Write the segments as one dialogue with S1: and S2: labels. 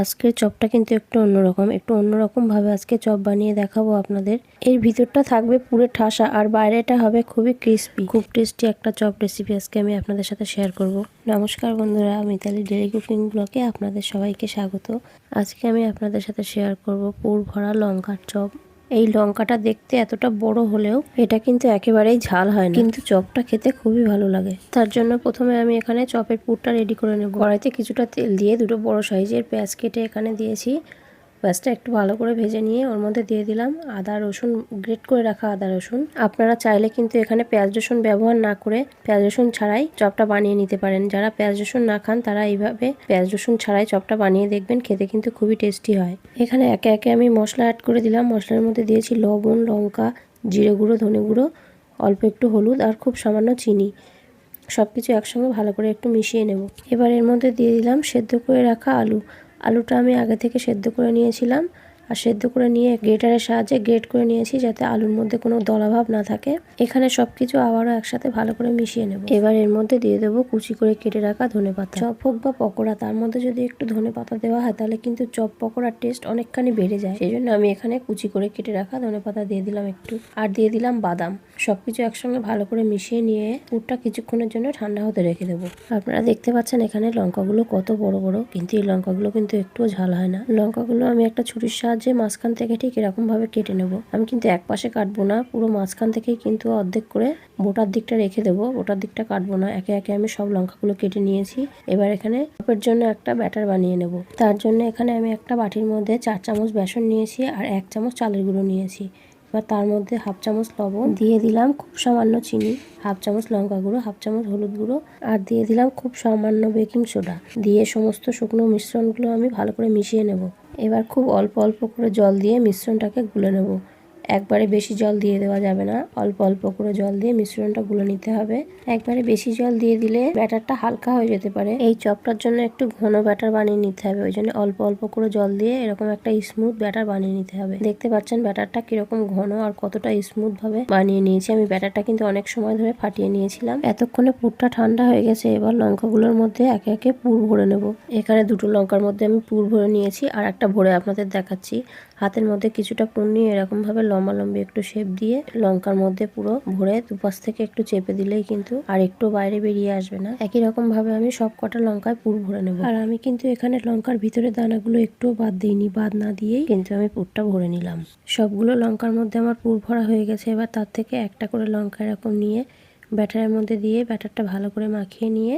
S1: আজকের চপটা কিন্তু একটু অন্যরকম, একটু অন্যরকমভাবে আজকে চপ বানিয়ে দেখাবো আপনাদের। এর ভিতরটা থাকবে পুরো ঠাসা আর বাইরেটা হবে খুবই ক্রিস্পি খুব টেস্টি একটা চপ রেসিপি আজকে আমি আপনাদের সাথে শেয়ার করব। নমস্কার বন্ধুরা মিতালি ডেলি কুকিং ব্লকে আপনাদের সবাইকে স্বাগত। আজকে আমি আপনাদের সাথে শেয়ার করব পুর ভরা লঙ্কার চপ। এই লঙ্কাটা দেখতে এতটা বড় হলেও এটা কিন্তু একেবারেই ঝাল হয় না। কিন্তু চপটা খেতে খুবই ভালো লাগে। তার জন্য প্রথমে আমি এখানে চপের পুরটা রেডি করে নেব। কড়াইতে কিছুটা তেল দিয়ে দুটো বড় সাইজের পেঁয়াজ কেটে এখানে দিয়েছি। পেঁয়াজটা একটু ভালো করে ভেজে নিয়ে ওর মধ্যে দিয়ে দিলাম আদা, রসুন গ্রেট করে রাখা আদা, রসুন। আপনারা চাইলে কিন্তু এখানে পেঁয়াজ, রসুন ব্যবহার না করে পেঁয়াজ, রসুন ছাড়াই চপটা বানিয়ে নিতে পারেন। যারা পেঁয়াজ, রসুন না খান তারা এইভাবে পেঁয়াজ, রসুন ছাড়াই চপটা বানিয়ে দেখবেন, খেতে কিন্তু খুবই টেস্টি হয়। এখানে একে একে আমি মশলা অ্যাড করে দিলাম। মশলার মধ্যে দিয়েছি লবণ, লঙ্কা, জিরে গুঁড়ো, ধনে গুঁড়ো, অল্প একটু হলুদ আর খুব সামান্য চিনি। সব কিছু একসঙ্গে ভালো করে একটু মিশিয়ে নেব। এবার এর মধ্যে দিয়ে দিলাম সেদ্ধ করে রাখা আলু। আলুটা আমি আগে থেকে সেদ্ধ করে নিয়েছিলাম। আর সেদ্ধ করে নিয়ে গ্রেটারের সাহায্যে গ্রেট করে নিয়েছি যাতে আলুর মধ্যে কোনো দলাভাব না থাকে। এখানে সবকিছু আবারও একসাথে ভালো করে মিশিয়ে নেব। এবার এর মধ্যে দিয়ে দেবো কুচি করে কেটে রাখা ধনে পাতা। চপ হোক বা পকোড়া, তার মধ্যে যদি একটু ধনে পাতা দেওয়া হয়, তাহলে কিন্তু চপ, পকোড়ার টেস্ট অনেকখানি বেড়ে যায়। সেই জন্য আমি এখানে কুচি করে কেটে রাখা ধনে পাতা দিয়ে দিলাম একটু। আর দিয়ে দিলাম বাদাম। সবকিছু একসঙ্গে ভালো করে মিশিয়ে নিয়ে পুরটা কিছুক্ষণের জন্য ঠান্ডা হতে রেখে দেবো। আপনারা দেখতে পাচ্ছেন এখানে লঙ্কাগুলো কত বড় বড়, কিন্তু এই লঙ্কাগুলো কিন্তু একটুও ঝাল হয় না। লঙ্কাগুলো আমি একটা ছুরির সাহায্যে মাঝখান থেকে ঠিক এরকম ভাবে কেটে নেব। আমি কিন্তু এক পাশে কাটবো না, পুরো মাঝখান থেকেই কিন্তু অর্ধেক করে বোটার দিকটা রেখে দেবো। বোটার দিকটা কাটবো না, একে একে আমি সব লঙ্কাগুলো কেটে নিয়েছি। এবার এখানে চপের জন্য একটা ব্যাটার বানিয়ে নেব। তার জন্য এখানে আমি একটা বাটির মধ্যে চার চামচ বেসন নিয়েছি আর এক চামচ চালের গুঁড়ো নিয়েছি। এবার তার মধ্যে হাফ চামচ লবণ দিয়ে দিলাম খুব সামান্য চিনি, হাফ চামচ লঙ্কা গুঁড়ো, হাফ চামচ হলুদ গুঁড়ো আর দিয়ে দিলাম খুব সামান্য বেকিং সোডা। দিয়ে সমস্ত শুকনো মিশ্রণগুলো আমি ভালো করে মিশিয়ে নেব। এবার খুব অল্প অল্প করে জল দিয়ে মিশ্রণটাকে গুলে নেব। একবারে বেশি জল দিয়ে দেওয়া যাবে না। অল্প অল্প করে জল দিয়ে মিশ্রণটা গুলে নিতে হবে। একবারে বেশি জল দিয়ে দিলে ব্যাটারটা হালকা হয়ে যেতে পারে। এই চপটার জন্য একটু ঘন ব্যাটার বানিয়ে নিতে হবে। ওই জন্য অল্প অল্প করে জল দিয়ে এরকম একটা স্মুথ ব্যাটার বানিয়ে নিতে হবে। দেখতে পাচ্ছেন ব্যাটারটা কীরকম ঘন আর কতটা স্মুথ ভাবে বানিয়ে নিয়েছি। আমি ব্যাটারটা কিন্তু অনেক সময় ধরে ফাটিয়ে নিয়েছিলাম। এতক্ষণে পুরটা ঠান্ডা হয়ে গেছে। এবার লঙ্কাগুলোর মধ্যে একে একে পুর ভরে নেব। এখানে দুটো লঙ্কার মধ্যে আমি পুর ভরে নিয়েছি। আর একটা ভরে আপনাদের দেখাচ্ছি। হাতের মধ্যে কিছুটা পুর নিয়ে এরকম ভাবে লম্বা লম্বি একটু শেপ দিয়ে লঙ্কার মধ্যে পুরো ভরে দুপাশ থেকে একটু চেপে দিলেই কিন্তু আর একটু বাইরে বেরিয়ে আসবে না। একই রকম ভাবে আমি সব কটা লঙ্কায় পুর ভরে নেব। আর আমি কিন্তু এখানে লঙ্কার ভিতরে দানাগুলো একটুও বাদ দিইনি, বাদ না দিয়েই কিন্তু আমি পুরটা ভরে নিলাম। সবগুলো লঙ্কার মধ্যে আমার পুর ভরা হয়ে গেছে। এবার তার থেকে একটা করে লঙ্কা এরকম নিয়ে ব্যাটারের মধ্যে দিয়ে ব্যাটারটা ভালো করে মাখিয়ে নিয়ে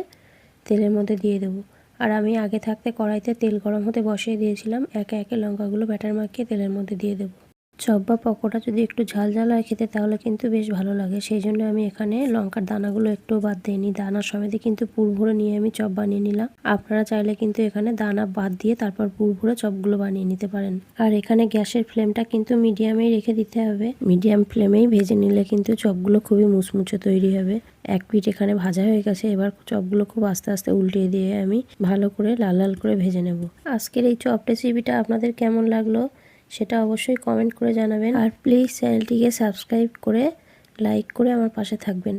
S1: তেলের মধ্যে দিয়ে দেবো। আর আমি আগে থাকতে কড়াইতে তেল গরম হতে বসিয়ে দিয়েছিলাম। একে একে লঙ্কাগুলো ব্যাটার মাখিয়ে তেলের মধ্যে দিয়ে দেবো। চপ বা পকোড়া যদি একটু ঝাল ঝাল হয় খেতে, তাহলে কিন্তু বেশ ভালো লাগে। সেই জন্য আমি এখানে লঙ্কার দানাগুলো একটু বাদ দিইনি দানা সমেতে কিন্তু পুর ভরে নিয়ে আমি চপ বানিয়ে নিলাম। আপনারা চাইলে কিন্তু এখানে দানা বাদ দিয়ে তারপর পুর ভরে চপগুলো বানিয়ে নিতে পারেন। আর এখানে গ্যাসের ফ্লেমটা কিন্তু মিডিয়ামেই রেখে দিতে হবে। মিডিয়াম ফ্লেমেই ভেজে নিলে কিন্তু চপগুলো খুবই মুচমুচে তৈরি হবে। এক পিঠ এখানে ভাজা হয়ে গেছে। এবার চপগুলো খুব আস্তে আস্তে উল্টিয়ে দিয়ে আমি ভালো করে লাল লাল করে ভেজে নেব। আজকের এই চপ রেসিপিটা আপনাদের কেমন লাগল? সেটা অবশ্যই কমেন্ট করে জানাবেন। আর প্লিজ চ্যানেলটিকে সাবস্ক্রাইব করে লাইক করে আমার পাশে থাকবেন।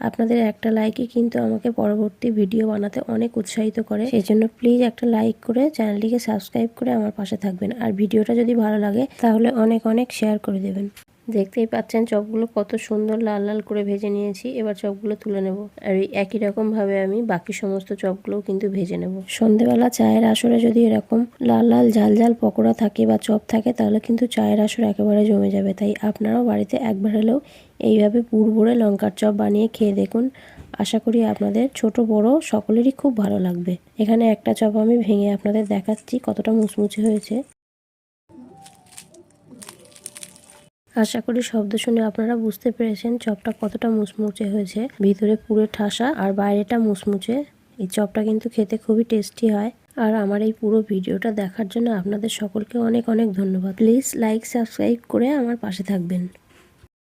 S1: আপনাদের একটা লাইকই কিন্তু আমাকে পরবর্তী ভিডিও বানাতে অনেক উৎসাহিত করে। সেই জন্য প্লিজ একটা লাইক করে চ্যানেলটিকে সাবস্ক্রাইব করে আমার পাশে থাকবেন। আর ভিডিওটা যদি ভালো লাগে, তাহলে অনেক অনেক শেয়ার করে দেবেন। দেখতেই পাচ্ছেন চপগুলো কত সুন্দর লাল লাল করে ভেজে নিয়েছি। এবার চপগুলো তুলে নেব। আর একই রকম ভাবে আমি বাকি সমস্ত চপগুলোও কিন্তু ভেজে নেব। সন্ধেবেলা চায়ের আসরে যদি এরকম লাল লাল ঝাল ঝাল পকোড়া থাকে বা চপ থাকে, তাহলে কিন্তু চায়ের আসর একেবারে জমে যাবে। তাই আপনারাও বাড়িতে একবার হলেও এইভাবে পুর ভরে লঙ্কার চপ বানিয়ে খেয়ে দেখুন। আশা করি আপনাদের ছোট, বড় সকলেরই খুব ভালো লাগবে। এখানে একটা চপ আমি ভেঙে আপনাদের দেখাচ্ছি কতটা মুচমুচে হয়েছে। আশা করি শব্দ শুনে আপনারা বুঝতে পেরেছেন চপটা কতটা মুচমুচে হয়েছে। ভিতরে পুরো ঠাসা আর বাইরেটা মুচমুচে। এই চপটা কিন্তু খেতে খুবই টেস্টি হয়। আর আমার এই পুরো ভিডিওটা দেখার জন্য আপনাদের সকলকে অনেক অনেক ধন্যবাদ। প্লিজ লাইক, সাবস্ক্রাইব করে আমার পাশে থাকবেন।